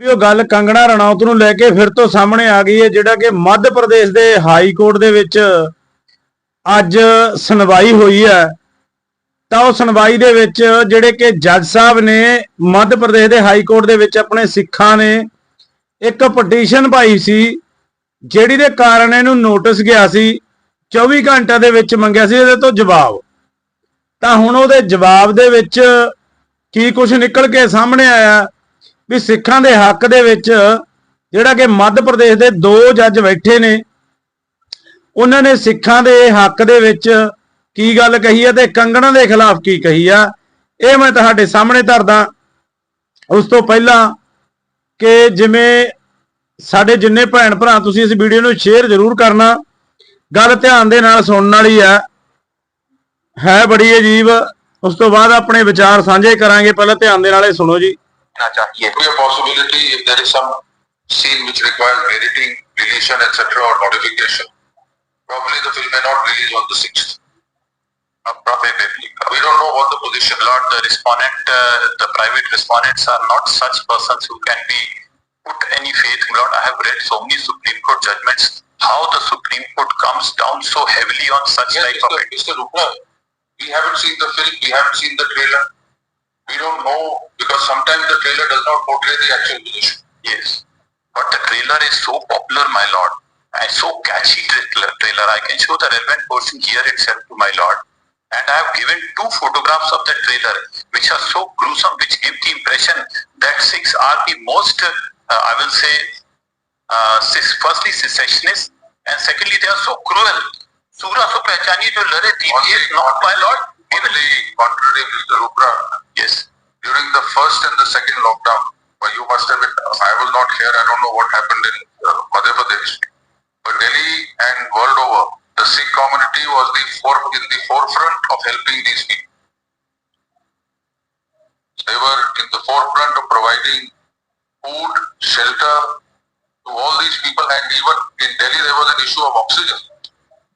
ਵੀ ਉਹ ਗੱਲ ਕੰਗਣਾ ਰਣੌਤ ਨੂੰ ਲੈ ਕੇ ਫਿਰ ਤੋਂ ਸਾਹਮਣੇ ਆ ਗਈ ਹੈ, ਜਿਹੜਾ ਕਿ ਮੱਧ ਪ੍ਰਦੇਸ਼ ਦੇ ਹਾਈ ਕੋਰਟ ਦੇ ਵਿੱਚ ਅੱਜ ਸੁਣਵਾਈ ਹੋਈ ਹੈ। ਤਾਂ ਉਹ ਸੁਣਵਾਈ ਦੇ ਵਿੱਚ ਜਿਹੜੇ ਕਿ ਜੱਜ ਸਾਹਿਬ ਨੇ ਮੱਧ ਪ੍ਰਦੇਸ਼ ਦੇ ਹਾਈ ਕੋਰਟ ਦੇ ਵਿੱਚ ਆਪਣੇ ਸਿੱਖਾਂ ਨੇ ਇੱਕ ਪਟੀਸ਼ਨ ਪਾਈ ਸੀ, ਜਿਹੜੀ ਦੇ ਕਾਰਨ ਇਹਨੂੰ ਨੋਟਿਸ ਗਿਆ ਸੀ 24 ਘੰਟਿਆਂ ਦੇ ਵਿੱਚ ਮੰਗਿਆ ਸੀ, ਇਹਦੇ ਤੋਂ ਜਵਾਬ। ਤਾਂ ਹੁਣ ਉਹਦੇ ਜਵਾਬ ਦੇ ਵਿੱਚ ਕੀ ਕੁਝ ਨਿਕਲ ਕੇ ਸਾਹਮਣੇ ਆਇਆ ਵੀ ਸਿੱਖਾਂ ਦੇ ਹੱਕ ਦੇ ਵਿੱਚ ਜਿਹੜਾ ਕਿ ਮੱਧ ਪ੍ਰਦੇਸ਼ ਦੇ ਦੋ ਜੱਜ ਬੈਠੇ ਨੇ, ਉਹਨਾਂ ਨੇ ਸਿੱਖਾਂ ਦੇ ਹੱਕ ਦੇ ਵਿੱਚ ਕੀ ਗੱਲ ਕਹੀ ਹੈ ਤੇ ਕੰਗਣਾ ਦੇ ਖਿਲਾਫ ਕੀ ਕਹੀ ਆ, ਇਹ ਮੈਂ ਤੁਹਾਡੇ ਸਾਹਮਣੇ ਧਰਦਾ। ਉਸ ਤੋਂ ਪਹਿਲਾਂ ਕਿ ਜਿਵੇਂ ਸਾਡੇ ਜਿੰਨੇ ਭੈਣ ਭਰਾ ਤੁਸੀਂ ਇਸ ਵੀਡੀਓ ਨੂੰ ਸ਼ੇਅਰ ਜ਼ਰੂਰ ਕਰਨਾ, ਗੱਲ ਧਿਆਨ ਦੇ ਨਾਲ ਸੁਣਨ ਵਾਲੀ ਆ। ਹੈ ਬੜੀ ਅਜੀਬ, ਉਸ ਤੋਂ ਬਾਅਦ ਆਪਣੇ ਵਿਚਾਰ ਸਾਂਝੇ ਕਰਾਂਗੇ, ਪਹਿਲਾਂ ਧਿਆਨ ਦੇ ਨਾਲ ਇਹ ਸੁਣੋ ਜੀ। करना चाहिए Could be a possibility if there is some scene which requires editing, deletion, etc. or modification. Probably the film may not release on the 6th. Uh, probably. We don't know what the position. Lord, the respondent, uh, the private respondents are not such persons who can be put any faith. Lord, I have read so many Supreme Court judgments. How the Supreme Court comes down so heavily on such Yes, type of Mr. Mr. Rupna, we haven't seen the film, we haven't seen the trailer. We don't know because sometimes the trailer does not portray the actual position. Yes. But the trailer is so popular, my lord, and so catchy trailer. trailer. I can show the relevant portion here itself to my lord. And I have given two photographs of the trailer, which are so gruesome, which give the impression that Sikhs are the most, uh, I will say, uh, firstly secessionists, and secondly they are so cruel. Surah so pehchani jo lare thi, yes, not my lord. On the contrary, Mr. Rupra, Yes. during the first and the second lockdown, well, you must have been, I was not here, I don't know what happened in uh, Madhya Pradesh. But Delhi and world over, the Sikh community was the for, in the forefront of helping these people. They were in the forefront of providing food, shelter to all these people and even in Delhi there was an issue of oxygen.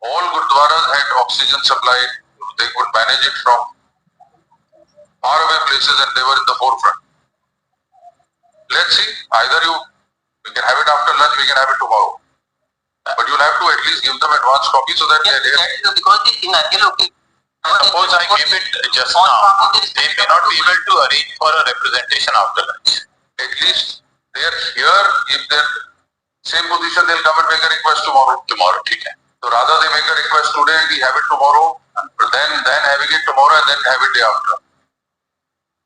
All gurdwaras had oxygen supply, they could manage it from faraway places and they were in the forefront. Let's see, either you, we can have it after lunch, we can have it tomorrow. But you'll have to at least give them advance copy so that yes, they that is because in thing. Suppose I give it just now, they may not be able to arrange for a representation after lunch. At least they are here, if they're same position, they'll come and make a request tomorrow. Tomorrow, okay. So rather they make a request today, we have it tomorrow, then, then having it tomorrow and then have it day after.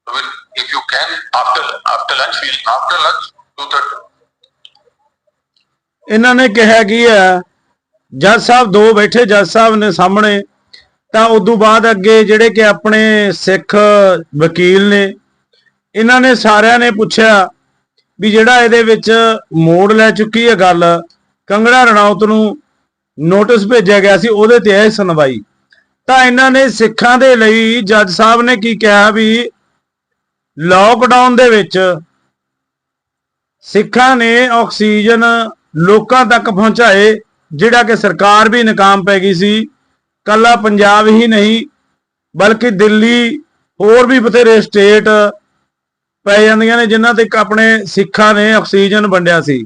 So if you can, After, after lunch, we'll, after lunch, two thirty. ਇਹਨਾਂ ਨੇ ਕਿਹਾ ਕੀ ਹੈ? ਜੱਜ ਸਾਹਿਬ ਦੋ ਬੈਠੇ ਜੱਜ ਸਾਹਿਬ ਨੇ ਸਾਹਮਣੇ। ਤਾਂ ਉਦੋਂ ਬਾਅਦ ਅੱਗੇ ਜਿਹੜੇ ਕਿ ਆਪਣੇ ਸਿੱਖ ਵਕੀਲ ਨੇ ਇਹਨਾਂ ਨੇ ਸਾਰਿਆਂ ਨੇ ਪੁੱਛਿਆ ਵੀ ਜਿਹੜਾ ਇਹਦੇ ਵਿੱਚ ਮੋੜ ਲੈ ਚੁੱਕੀ ਹੈ ਗੱਲ ਕੰਗੜਾ ਰਣੌਤ ਨੂੰ ਨੋਟਿਸ ਭੇਜਿਆ ਗਿਆ ਸੀ ਉਹਦੇ ਤੇ ਇਹ ਸੁਣਵਾਈ। ਤਾਂ ਇਹਨਾਂ ਨੇ ਸਿੱਖਾਂ ਦੇ ਲਈ ਜੱਜ ਸਾਹਿਬ ਨੇ ਕੀ ਕਿਹਾ ਵੀ ਲਾਕਡਾਊਨ ਦੇ ਵਿੱਚ ਸਿੱਖਾਂ ਨੇ ਆਕਸੀਜਨ ਲੋਕਾਂ ਤੱਕ ਪਹੁੰਚਾਏ, ਜਿਹੜਾ ਕਿ ਸਰਕਾਰ ਵੀ ਨਾਕਾਮ ਪੈ ਗਈ ਸੀ। ਕੱਲਾ ਪੰਜਾਬ ਹੀ ਨਹੀਂ, ਬਲਕਿ ਦਿੱਲੀ, ਹੋਰ ਵੀ ਬਥੇਰੇ ਸਟੇਟ ਪੈ ਜਾਂਦੀਆਂ ਨੇ, ਜਿਨ੍ਹਾਂ ਤੇ ਆਪਣੇ ਸਿੱਖਾਂ ਨੇ ਆਕਸੀਜਨ ਵੰਡਿਆ ਸੀ।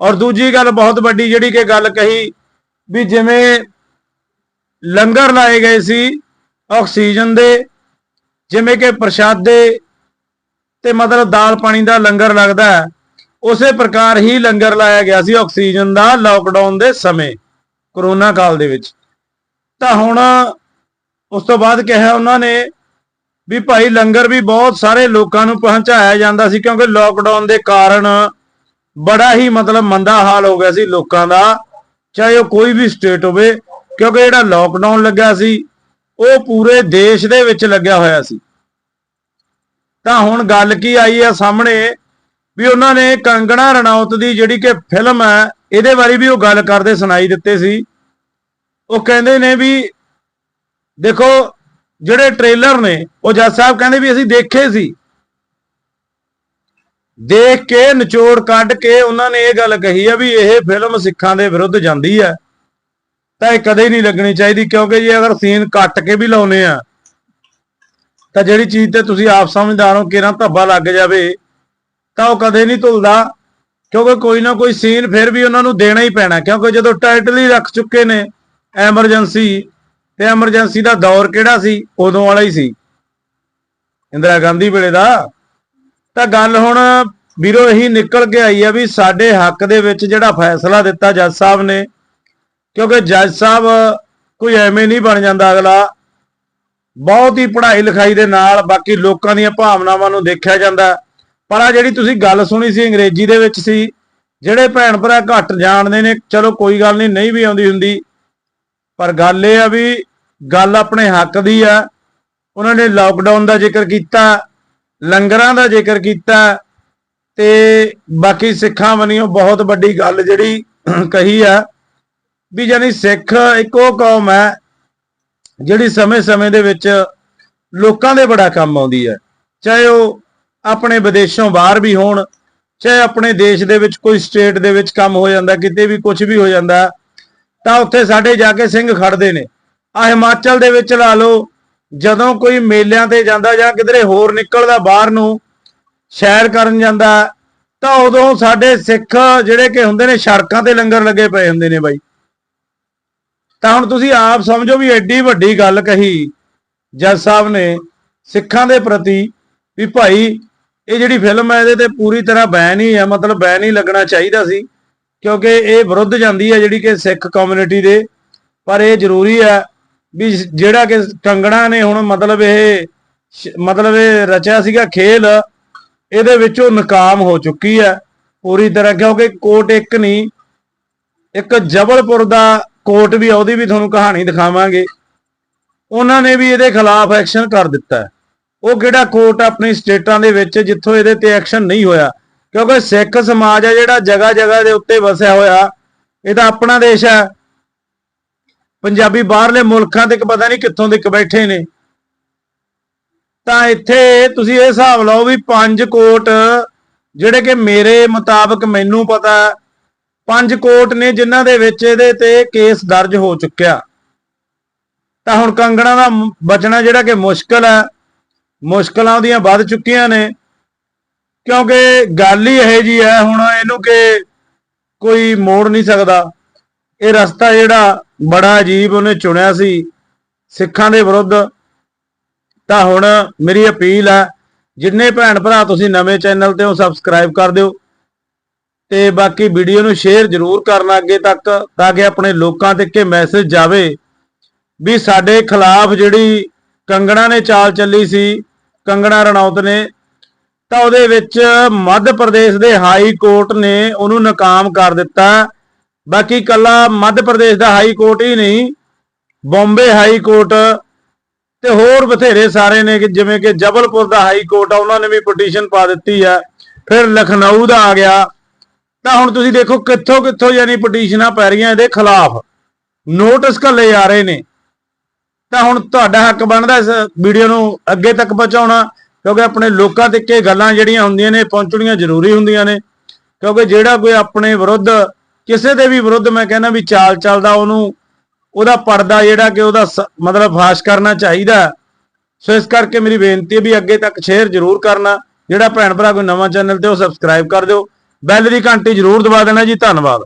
ਔਰ ਦੂਜੀ ਗੱਲ ਬਹੁਤ ਵੱਡੀ, ਜਿਹੜੀ ਕਿ ਗੱਲ ਕਹੀ ਵੀ ਜਿਵੇਂ ਲੰਗਰ ਲਾਏ ਗਏ ਸੀ ਆਕਸੀਜਨ ਦੇ, ਜਿਵੇਂ ਕਿ ਪ੍ਰਸ਼ਾਦੇ ਤੇ ਮਤਲਬ ਦਾਲ ਪਾਣੀ ਦਾ ਲੰਗਰ ਲੱਗਦਾ ਹੈ। ਉਸੇ ਪ੍ਰਕਾਰ ਹੀ ਲੰਗਰ ਲਾਇਆ ਗਿਆ ਸੀ ਆਕਸੀਜਨ ਦਾ ਲਾਕਡਾਊਨ ਦੇ ਸਮੇਂ, ਕਰੋਨਾ ਕਾਲ ਦੇ ਵਿੱਚ। ਤਾਂ ਹੁਣ ਉਸ ਤੋਂ ਬਾਅਦ ਕਿਹਾ ਉਹਨਾਂ ਨੇ ਵੀ ਭਾਈ ਲੰਗਰ ਵੀ ਬਹੁਤ ਸਾਰੇ ਲੋਕਾਂ ਨੂੰ ਪਹੁੰਚਾਇਆ ਜਾਂਦਾ ਸੀ ਕਿਉਂਕਿ ਲਾਕਡਾਊਨ ਦੇ ਕਾਰਨ ਬੜਾ ਹੀ ਮਤਲਬ ਮੰਦਾ ਹਾਲ ਹੋ ਗਿਆ ਸੀ ਲੋਕਾਂ ਦਾ, ਚਾਹੇ ਉਹ ਕੋਈ ਵੀ ਸਟੇਟ ਹੋਵੇ, ਕਿਉਂਕਿ ਜਿਹੜਾ ਲਾਕਡਾਊਨ ਲੱਗਾ ਸੀ, ਉਹ ਪੂਰੇ ਦੇਸ਼ ਦੇ ਵਿੱਚ ਲੱਗਿਆ ਹੋਇਆ ਸੀ। ਤਾਂ ਹੁਣ ਗੱਲ ਕੀ ਆਈ ਹੈ ਸਾਹਮਣੇ ਵੀ ਉਹਨਾਂ ਨੇ ਕੰਗਣਾ ਰਣੌਤ ਦੀ ਜਿਹੜੀ ਕਿ ਫਿਲਮ ਹੈ, ਇਹਦੇ ਬਾਰੇ ਵੀ ਉਹ ਗੱਲ ਕਰਦੇ ਸੁਣਾਈ ਦਿੱਤੇ ਸੀ। ਉਹ ਕਹਿੰਦੇ ਨੇ ਵੀ ਦੇਖੋ, ਜਿਹੜੇ ਟ੍ਰੇਲਰ ਨੇ, ਉਹ ਜੱਜ ਸਾਹਿਬ ਕਹਿੰਦੇ ਵੀ ਅਸੀਂ ਦੇਖੇ ਸੀ। ਦੇਖ ਕੇ, ਨਿਚੋੜ ਕੱਢ ਕੇ ਉਹਨਾਂ ਨੇ ਇਹ ਗੱਲ ਕਹੀ ਆ ਵੀ ਇਹ ਫਿਲਮ ਸਿੱਖਾਂ ਦੇ ਵਿਰੁੱਧ ਜਾਂਦੀ ਹੈ। ਤਾਂ ਇਹ ਕਦੇ ਨਹੀਂ ਲੱਗਣੀ ਚਾਹੀਦੀ ਕਿਉਂਕਿ ਜੇ ਅਗਰ ਸੀਨ ਕੱਟ ਕੇ ਵੀ ਲਾਉਨੇ ਆ ਤਾਂ ਜਿਹੜੀ ਚੀਜ਼ ਤੇ ਤੁਸੀਂ ਆਪ ਸਮਝਦਾਰ ਹੋ ਕਿਰਾਂ ਧੱਬਾ ਲੱਗ ਜਾਵੇ, ਤਾਂ ਉਹ ਕਦੇ ਨਹੀਂ ਭੁੱਲਦਾ ਕਿਉਂਕਿ ਕੋਈ ਨਾ ਕੋਈ ਸੀਨ ਫਿਰ ਵੀ ਉਹਨਾਂ ਨੂੰ ਦੇਣਾ ਹੀ ਪੈਣਾ। ਕਿਉਂਕਿ ਜਦੋਂ ਟਾਈਟਲ ਹੀ ਰੱਖ ਚੁੱਕੇ ਨੇ ਐਮਰਜੈਂਸੀ ਤੇ ਐਮਰਜੈਂਸੀ ਦਾ ਦੌਰ ਕਿਹੜਾ ਸੀ? ਉਦੋਂ ਵਾਲਾ ਹੀ ਸੀ। ਇੰਦਰਾ ਗਾਂਧੀ ਵੇਲੇ ਦਾ। ਤਾਂ ਗੱਲ ਹੁਣ ਵੀਰੋ ਇਹੀ ਨਿਕਲ ਕੇ ਆਈ ਆ ਵੀ ਸਾਡੇ ਹੱਕ ਦੇ ਵਿੱਚ ਜਿਹੜਾ ਫੈਸਲਾ ਦਿੱਤਾ ਜੱਜ ਸਾਹਿਬ ਨੇ, ਕਿਉਂਕਿ ਜੱਜ ਸਾਹਿਬ ਕੋਈ ਐਵੇਂ ਨਹੀਂ ਬਣ ਜਾਂਦਾ ਅਗਲਾ। ਬਹੁਤ ਹੀ ਪੜ੍ਹਾਈ ਲਿਖਾਈ ਦੇ ਨਾਲ ਬਾਕੀ ਲੋਕਾਂ ਦੀਆਂ ਭਾਵਨਾਵਾਂ ਨੂੰ ਦੇਖਿਆ ਜਾਂਦਾ। ਪਰ ਆ ਜਿਹੜੀ ਤੁਸੀਂ ਗੱਲ ਸੁਣੀ ਸੀ ਅੰਗਰੇਜ਼ੀ ਦੇ ਵਿੱਚ ਸੀ, ਜਿਹੜੇ ਭੈਣ ਭਰਾ ਘੱਟ ਜਾਣਦੇ ਨੇ, ਚਲੋ ਕੋਈ ਗੱਲ ਨਹੀਂ ਨਹੀਂ ਵੀ ਆਉਂਦੀ ਹੁੰਦੀ। ਪਰ ਗੱਲ ਇਹ ਆ ਵੀ ਗੱਲ ਆਪਣੇ ਹੱਕ ਦੀ ਆ। ਉਹਨਾਂ ਨੇ ਲਾਕਡਾਊਨ ਦਾ ਜ਼ਿਕਰ ਕੀਤਾ, ਲੰਗਰਾਂ ਦਾ ਜ਼ਿਕਰ ਕੀਤਾ ਤੇ ਬਾਕੀ ਸਿੱਖਾਂ ਵੱਲੋਂ ਬਹੁਤ ਵੱਡੀ ਗੱਲ ਜਿਹੜੀ ਕਹੀ ਆ ਵੀ ਜਾਨੀ ਸਿੱਖ ਇੱਕੋ ਕੌਮ ਹੈ ਜਿਹੜੀ ਸਮੇਂ-ਸਮੇਂ ਦੇ ਵਿੱਚ ਲੋਕਾਂ ਦੇ ਬੜਾ ਕੰਮ ਆਉਂਦੀ ਹੈ। ਚਾਹੇ ਉਹ ਆਪਣੇ ਵਿਦੇਸ਼ੋਂ ਬਾਹਰ ਵੀ ਹੋਣ, ਚਾਹੇ ਆਪਣੇ ਦੇਸ਼ ਦੇ ਵਿੱਚ ਕੋਈ ਸਟੇਟ ਦੇ ਵਿੱਚ ਕੰਮ ਹੋ ਜਾਂਦਾ, ਕਿਤੇ ਵੀ ਕੁਝ ਵੀ ਹੋ ਜਾਂਦਾ, ਤਾਂ ਉੱਥੇ ਸਾਡੇ ਜਾ ਕੇ ਸਿੰਘ ਖੜਦੇ ਨੇ। ਆ ਹਿਮਾਚਲ ਦੇ ਵਿੱਚ ਲਾ ਲਓ, ਜਦੋਂ ਕੋਈ ਮੇਲਿਆਂ ਤੇ ਜਾਂਦਾ ਜਾਂ ਕਿਧਰੇ ਹੋਰ ਨਿਕਲਦਾ ਬਾਹਰ ਨੂੰ, ਸ਼ੈਰ ਕਰਨ ਜਾਂਦਾ, ਤਾਂ ਉਦੋਂ ਸਾਡੇ ਸਿੱਖ ਜਿਹੜੇ ਕਿ ਹੁੰਦੇ ਨੇ, ਸੜਕਾਂ ਤੇ ਲੰਗਰ ਲੱਗੇ ਪਏ ਹੁੰਦੇ ਨੇ ਬਾਈ। ਤਾਂ ਹੁਣ ਤੁਸੀਂ ਆਪ ਸਮਝੋ ਵੀ ਐਡੀ ਵੱਡੀ ਗੱਲ ਕਹੀ ਜੱਜ ਸਾਹਿਬ ਨੇ ਸਿੱਖਾਂ ਦੇ ਪ੍ਰਤੀ ਵੀ ਭਾਈ ਇਹ ਜਿਹੜੀ ਫਿਲਮ ਹੈ ਇਹਦੇ ਤੇ ਪੂਰੀ ਤਰ੍ਹਾਂ ਬੈਨ ਹੀ ਹੈ, ਮਤਲਬ ਬੈਨ ਹੀ ਲੱਗਣਾ ਚਾਹੀਦਾ ਸੀ, ਕਿਉਂਕਿ ਇਹ ਵਿਰੁੱਧ ਜਾਂਦੀ ਹੈ ਜਿਹੜੀ ਕਿ ਸਿੱਖ ਕਮਿਊਨਿਟੀ ਦੇ, ਪਰ ਇਹ ਜ਼ਰੂਰੀ ਹੈ ਵੀ ਜਿਹੜਾ ਕਿ ਕੰਗਣਾ ਨੇ ਹੁਣ ਮਤਲਬ ਇਹ ਮਤਲਬ ਇਹ ਰਚਿਆ ਸੀਗਾ ਖੇਲ, ਇਹਦੇ ਵਿੱਚੋਂ ਨਕਾਮ ਹੋ ਚੁੱਕੀ ਹੈ ਪੂਰੀ ਤਰ੍ਹਾਂ, ਕਿਉਂਕਿ ਕੋਟ ਇੱਕ ਨਹੀਂ, ਇੱਕ ਜਬਲਪੁਰ ਦਾ ਕੋਰਟ ਵੀ ਆ, ਉਹਦੀ ਵੀ ਤੁਹਾਨੂੰ ਕਹਾਣੀ ਦਿਖਾਵਾਂਗੇ। ਉਹਨਾਂ ਨੇ ਵੀ ਇਹਦੇ ਖਿਲਾਫ ਐਕਸ਼ਨ ਕਰ ਦਿੱਤਾ। ਉਹ ਕਿਹੜਾ ਕੋਰਟ ਆਪਣੀ ਸਟੇਟਾਂ ਦੇ ਵਿੱਚ ਜਿੱਥੋਂ ਇਹਦੇ ਤੇ ਐਕਸ਼ਨ ਨਹੀਂ ਹੋਇਆ? ਕਿਉਂਕਿ ਸਿੱਖ ਸਮਾਜ ਹੈ ਜਿਹੜਾ ਜਗ੍ਹਾ ਜਗ੍ਹਾ ਦੇ ਉੱਤੇ ਵਸਿਆ ਹੋਇਆ ਇਹ ਤਾਂ ਆਪਣਾ ਦੇਸ਼ ਹੈ ਪੰਜਾਬੀ ਬਾਹਰਲੇ ਮੁਲਕਾਂ ਤੇ ਪਤਾ ਨਹੀਂ ਕਿੱਥੋਂ ਦੇ ਬੈਠੇ ਨੇ। ਤਾਂ ਇੱਥੇ ਤੁਸੀਂ ਇਹ ਹਿਸਾਬ ਲਾਓ ਵੀ ਪੰਜ ਕੋਟ ਜਿਹੜੇ ਕਿ ਮੇਰੇ ਮੁਤਾਬਕ ਮੈਨੂੰ ਪਤਾ ਪੰਜ ਕੋਰਟ ਨੇ ਜਿਨ੍ਹਾਂ ਦੇ ਵਿੱਚ ਇਹਦੇ ਤੇ ਕੇਸ ਦਰਜ ਹੋ ਚੁੱਕਿਆ। ਤਾਂ ਹੁਣ ਕੰਗਣਾ ਦਾ ਬਚਣਾ ਜਿਹੜਾ ਕਿ ਮੁਸ਼ਕਲ ਹੈ, ਮੁਸ਼ਕਲਾਂ ਉਹਦੀਆਂ ਵੱਧ ਚੁੱਕੀਆਂ ਨੇ। ਕਿਉਂਕਿ ਗੱਲ ਹੀ ਇਹੋ ਜੀ ਹੈ, ਹੁਣ ਇਹਨੂੰ ਕਿ ਕੋਈ ਮੋੜ ਨਹੀਂ ਸਕਦਾ। ਇਹ ਰਸਤਾ ਜਿਹੜਾ ਬੜਾ ਅਜੀਬ ਉਹਨੇ ਚੁਣਿਆ ਸੀ, ਸਿੱਖਾਂ ਦੇ ਵਿਰੁੱਧ। ਤਾਂ ਹੁਣ ਮੇਰੀ ਅਪੀਲ ਹੈ, ਜਿੰਨੇ ਭੈਣ ਭਰਾ ਤੁਸੀਂ ਨਵੇਂ ਚੈਨਲ ਤੇ ਹੋ, ਸਬਸਕ੍ਰਾਈਬ ਕਰ ਦਿਓ। ਤੇ ਬਾਕੀ ਵੀਡੀਓ ਨੂੰ ਸ਼ੇਅਰ ਜ਼ਰੂਰ ਕਰਨਾ ਅੱਗੇ ਤੱਕ, ਤਾਂ ਕਿ ਆਪਣੇ ਲੋਕਾਂ ਤੱਕ ਇਹ ਮੈਸੇਜ ਜਾਵੇ ਵੀ ਸਾਡੇ ਖਿਲਾਫ ਜਿਹੜੀ ਕੰਗਣਾ ਨੇ ਚਾਲ ਚੱਲੀ ਸੀ, ਕੰਗਣਾ ਰਣੌਤ ਨੇ, ਤਾਂ ਉਹਦੇ ਵਿੱਚ ਮੱਧ ਪ੍ਰਦੇਸ਼ ਦੇ ਹਾਈ ਕੋਰਟ ਨੇ ਉਹਨੂੰ ਨਾਕਾਮ ਕਰ ਦਿੱਤਾ। ਬਾਕੀ ਕੱਲਾ ਮੱਧ ਪ੍ਰਦੇਸ਼ ਦਾ ਹਾਈ ਕੋਰਟ ਹੀ ਨਹੀਂ, ਬੰਬੇ ਹਾਈ ਕੋਰਟ ਤੇ ਹੋਰ ਬਥੇਰੇ ਸਾਰੇ ਨੇ ਕਿ ਜਿਵੇਂ ਕਿ ਜਬਲਪੁਰ ਦਾ ਹਾਈ ਕੋਰਟ ਆ, ਉਹਨਾਂ ਨੇ ਵੀ ਪਟੀਸ਼ਨ ਪਾ ਦਿੱਤੀ ਆ। ਫਿਰ ਲਖਨਊ ਦਾ ਆ ਗਿਆ। ਤਾਂ ਹੁਣ ਤੁਸੀਂ ਦੇਖੋ ਕਿੱਥੋਂ ਕਿੱਥੋਂ ਯਾਨੀ ਪਟੀਸ਼ਨਾਂ ਪੈ ਰਹੀਆਂ ਇਹਦੇ ਖਿਲਾਫ। ਨੋਟਿਸ ਘੱਲੇ ਆ ਰਹੇ ਨੇ। ਤਾਂ ਹੁਣ ਤੁਹਾਡਾ ਹੱਕ ਬਣਦਾ ਇਸ ਵੀਡੀਓ ਨੂੰ ਅੱਗੇ ਤੱਕ ਪਹੁੰਚਾਉਣਾ, ਕਿਉਂਕਿ ਆਪਣੇ ਲੋਕਾਂ ਤੱਕ ਇਹ ਗੱਲਾਂ ਜਿਹੜੀਆਂ ਹੁੰਦੀਆਂ ਨੇ, ਪਹੁੰਚਣੀਆਂ ਜ਼ਰੂਰੀ ਹੁੰਦੀਆਂ ਨੇ। ਕਿਉਂਕਿ ਜਿਹੜਾ ਕੋਈ ਆਪਣੇ ਵਿਰੁੱਧ, ਕਿਸੇ ਦੇ ਵੀ ਵਿਰੁੱਧ ਮੈਂ ਕਹਿੰਦਾ ਵੀ ਚਾਲ ਚੱਲਦਾ, ਉਹਨੂੰ, ਉਹਦਾ ਪਰਦਾ ਜਿਹੜਾ ਕਿ ਉਹਦਾ ਸ- ਮਤਲਬ ਫਾਸ਼ ਕਰਨਾ ਚਾਹੀਦਾ। ਸੋ ਇਸ ਕਰਕੇ ਮੇਰੀ ਬੇਨਤੀ ਹੈ ਵੀ ਅੱਗੇ ਤੱਕ ਸ਼ੇਅਰ ਜ਼ਰੂਰ ਕਰਨਾ। ਜਿਹੜਾ ਭੈਣ ਭਰਾ ਕੋਈ ਨਵਾਂ ਚੈਨਲ ਤੇ ਉਹ ਸਬਸਕ੍ਰਾਈਬ ਕਰ ਦਿਓ। ਬੈਲ ਦੀ ਘੰਟੀ ਜ਼ਰੂਰ ਦਬਾ ਦੇਣਾ ਜੀ ਧੰਨਵਾਦ।